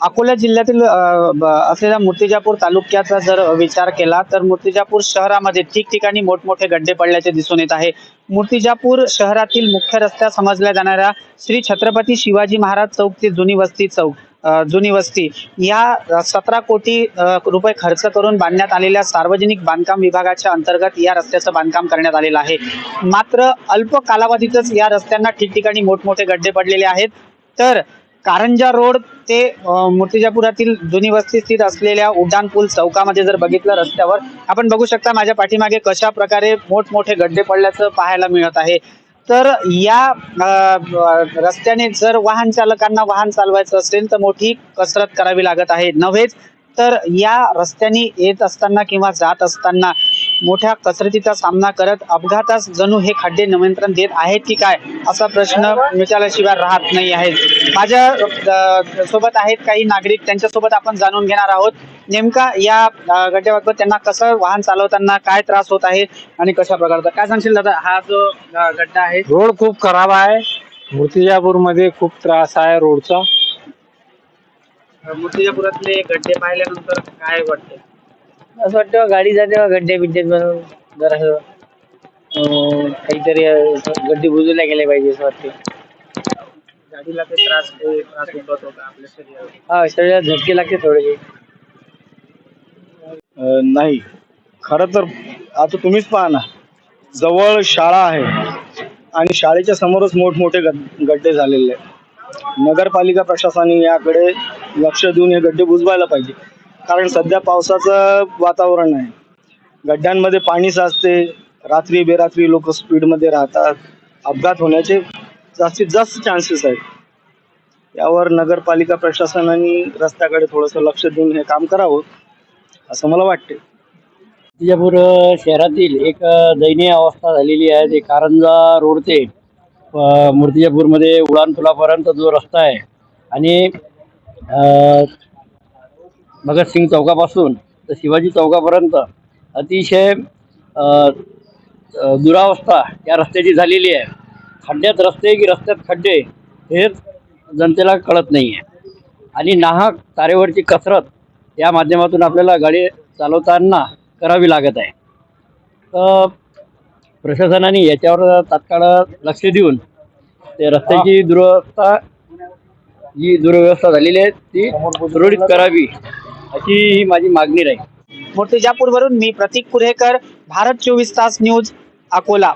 अकोला जिल्ह्यातील असलेल्या मूर्तिजापूर तालुक्याचा जर विचार केला तर मूर्तिजापूर शहरामध्ये ठिकठिकाणी मोठमोठे गड्डे पडल्याचे दिसून येत आहे. मूर्तिजापूर शहरातील मुख्य रस्त्या समजल्या जाणाऱ्या श्री छत्रपती शिवाजी महाराज चौक ते जुनी वस्ती चौक जुनी वस्ती. या सतरा कोटी रुपये खर्च करून बांधण्यात आलेल्या सार्वजनिक बांधकाम विभागाच्या अंतर्गत या रस्त्याचं बांधकाम करण्यात आलेलं आहे. मात्र अल्प कालावधीतच या रस्त्यांना ठिकठिकाणी मोठमोठे गड्डे पडलेले आहेत. तर कारंजा रोड ते मूर्तिजापुरातील जुनी वस्ती स्थित असलेल्या उड्डाणपूल चौकामध्ये जर बघितलं रस्त्यावर आपण बघू शकता माझ्या पाठीमागे कशा प्रकारे मोठमोठे गड्डे पडल्याचं पाहायला मिळत आहे. तर या रस्त्याने जर वाहन चालकांना वाहन चालवायचं असेल तर मोठी कसरत करावी लागत आहे. नव्हेच तर या रस्त्याने येत असताना किंवा जात असताना मोठ्या कसरतीचा सामना करत अपघातास जणू हे खड्डे निमंत्रण देत आहेत की काय असा प्रश्न विचारल्याशिवाय राहत नाही आहे. माझ्या सोबत आहेत काही नागरिक त्यांच्यासोबत आपण जाणून घेणार आहोत. नेमका या गड्ड्याबाबत त्यांना कसं वाहन चालवताना काय त्रास होत आहे आणि कशा प्रकारचा? काय सांगशील दादा? हा जो गड्डा आहे. रोड खूप खराब आहे. मूर्तिजापूरमध्ये खूप त्रास आहे रोडचा. मूर्तिजापुरातले गड्डे पाहिल्यानंतर काय वाटतं असं वाटतं गाडी जाते बा गड्डे बिड्डे म्हणून जरा काहीतरी असं गड्डे बुजवल्या गेले पाहिजे असं वाटते. गाडीला ते त्रास ते त्रास उद्भवतो का आपल्या शरीराला हा शरीरात झटके लागते थोडेसे. अं, नाही खरं तर आता तुम्हीच पहा ना जवळ शाळा आहे आणि शाळेच्या समोरच मोठमोठे गड- गड्डे झालेले आहेत. नगरपालिका प्रशासनाने याकडे लक्ष देऊन हे गड्डे बुजवायला पाहिजे. कारण सध्या पावसाचं वातावरण आहे. गड्ड्यांमध्ये पाणी साचते रात्री बेरात्री लोक स्पीडमध्ये राहतात. अपघात होण्याचे जास्तीत जास्त चान्सेस आहेत. यावर नगरपालिका प्रशासनाने रस्त्याकडे थोडंसं लक्ष देऊन हे काम करावं असं मला वाटते विजापूर शहरातील एक दयनीय अवस्था झालेली आहे ते कारंजा रोड ते मूर्तिजापूरमध्ये उडान पुलापर्यंत जो रस्ता आहे आणि भगतसिंग चौकापासून तर शिवाजी चौकापर्यंत अतिशय दुरावस्था या रस्त्याची झालेली आहे. खड्ड्यात रस्ते की रस्त्यात खड्डे हेच जनतेला कळत नाही आहे आणि नाहक तारेवरची कसरत या माध्यमातून आपल्याला गाडी चालवताना करावी लागत आहे. तर प्रशासनाने याच्यावर तात्काळ लक्ष देऊन ते रस्त्याची दुरवस्था जी दुर्व्यवस्था झालेली आहे ती सुरळीत करावी. अशी ही माझी मागणी राहील. मूर्तिजापूरवरून मी प्रतीक कुरेकर भारत चोवीस तास न्यूज अकोला.